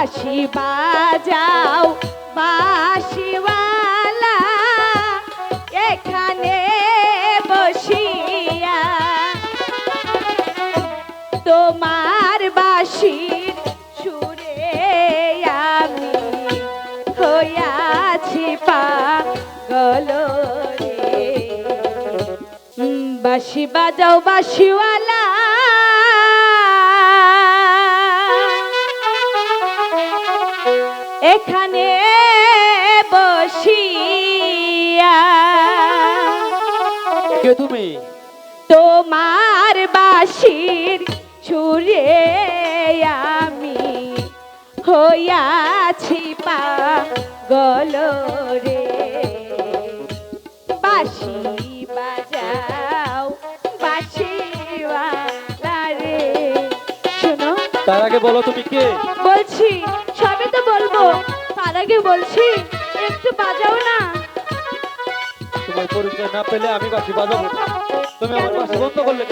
বাঁশি বাজাও বাঁশিওয়ালা এখানে বসিয়া তোমার বাঁশির সুরে আমি হইয়াছি পাগল বাঁশি বাজাও বাঁশিওয়ালা এখানে বসিয়া। কে তুমি? তোমার বাসির সুরে আমি হইয়াছি পাগল রে। বাসি বাজাও বাঁশিওয়ালা রে। শোনো তার আগে বলো তুমি কে? বলছি তো তার আগে বলছি একটু বাজাও না তোমার পরিচয় না পেলে আমি বাসি বাজাবো। তুমি আমার বাসি বন্ধ করলে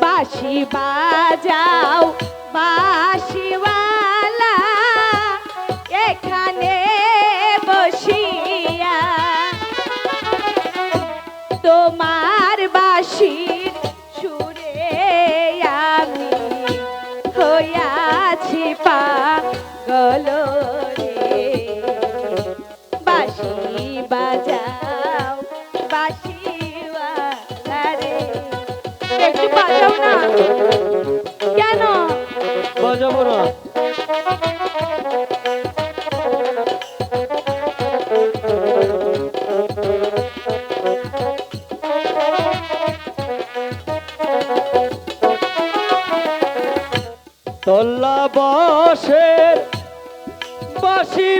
বাসি বাজাও বাঁশিওয়ালা বাঁশিওয়ালা রে। একটু বাজাও না?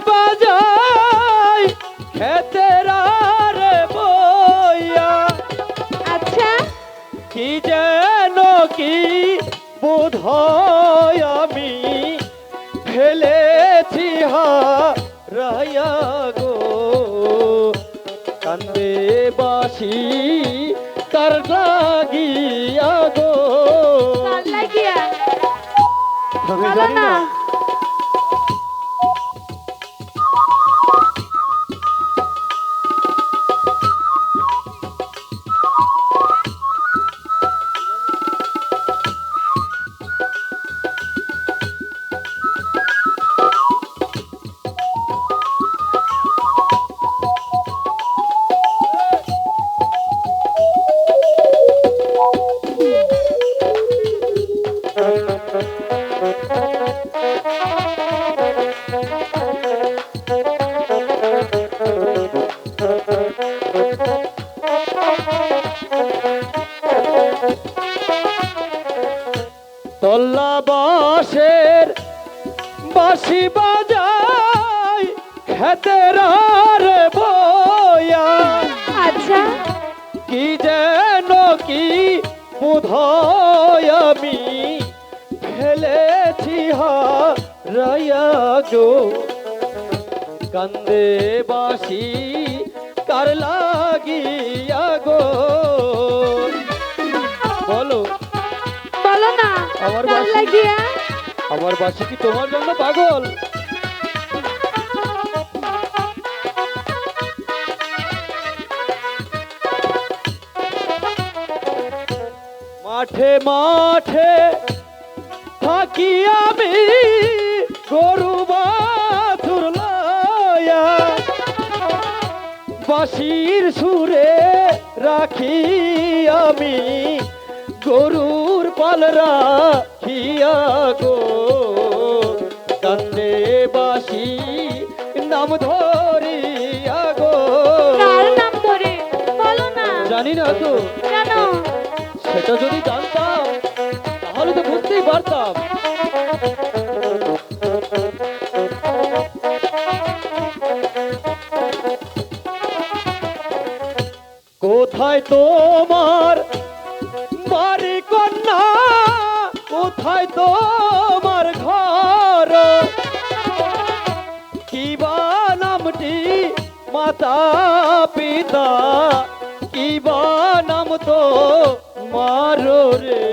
বাজাই খেতের হয় আমি ফেলেছি হারাইয়া গো কান্দে বাসি তার লাগিয়া গো কাল লাগিয়া আমি বলো জানি না তল্লা বাসের বাসি বাজাই খেতের রে বয়া। আচ্ছা। কি যেন কি বোধয় আমি ফেলেছি হারাইয়া গো। কান্দে বাসি কার লাগিয়া গো? বলো। বলো না আমার লাগিয়া? আমার বাসি কি তোমার জন্য পাগল? মাঠে মাঠে থাকি আমি গরু বাঁশির সুরে রাখি আমি গরুর পাল রাখিয়া গো। কান্দে বাসি নাম ধরিয়া গো। কার নাম ধরে? বলো না। জানি না তো। কেন? সেটা যদি জানতাম তাহলে তো বুঝতেই পারতাম। কোথায় তোমার বাড়ি কন্যা? কোথায় তোমার ঘর? কি বা নামটি মাতা পিতা? কি বা নাম তো মারো রে?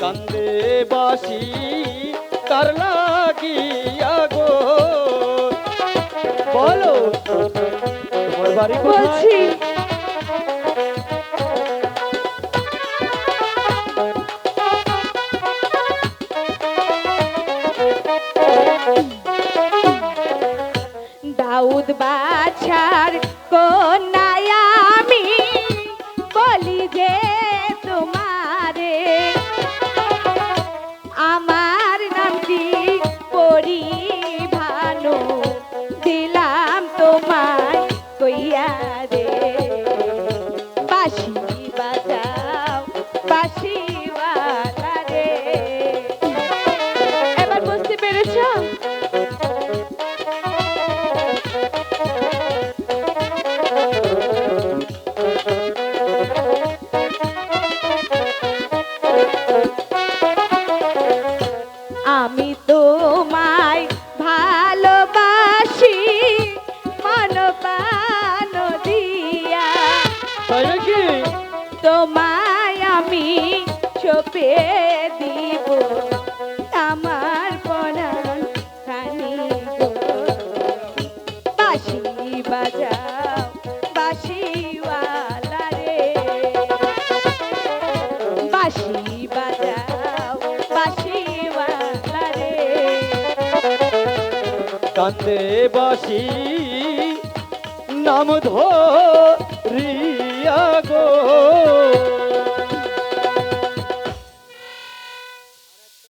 কান্দে বাসি, কার কি গো? বলো বাড়ি কোথায়? দাউদ বাছার বাজাও বাসিওয়ালা কান্দে বাসি নাম ধরিয়া গো।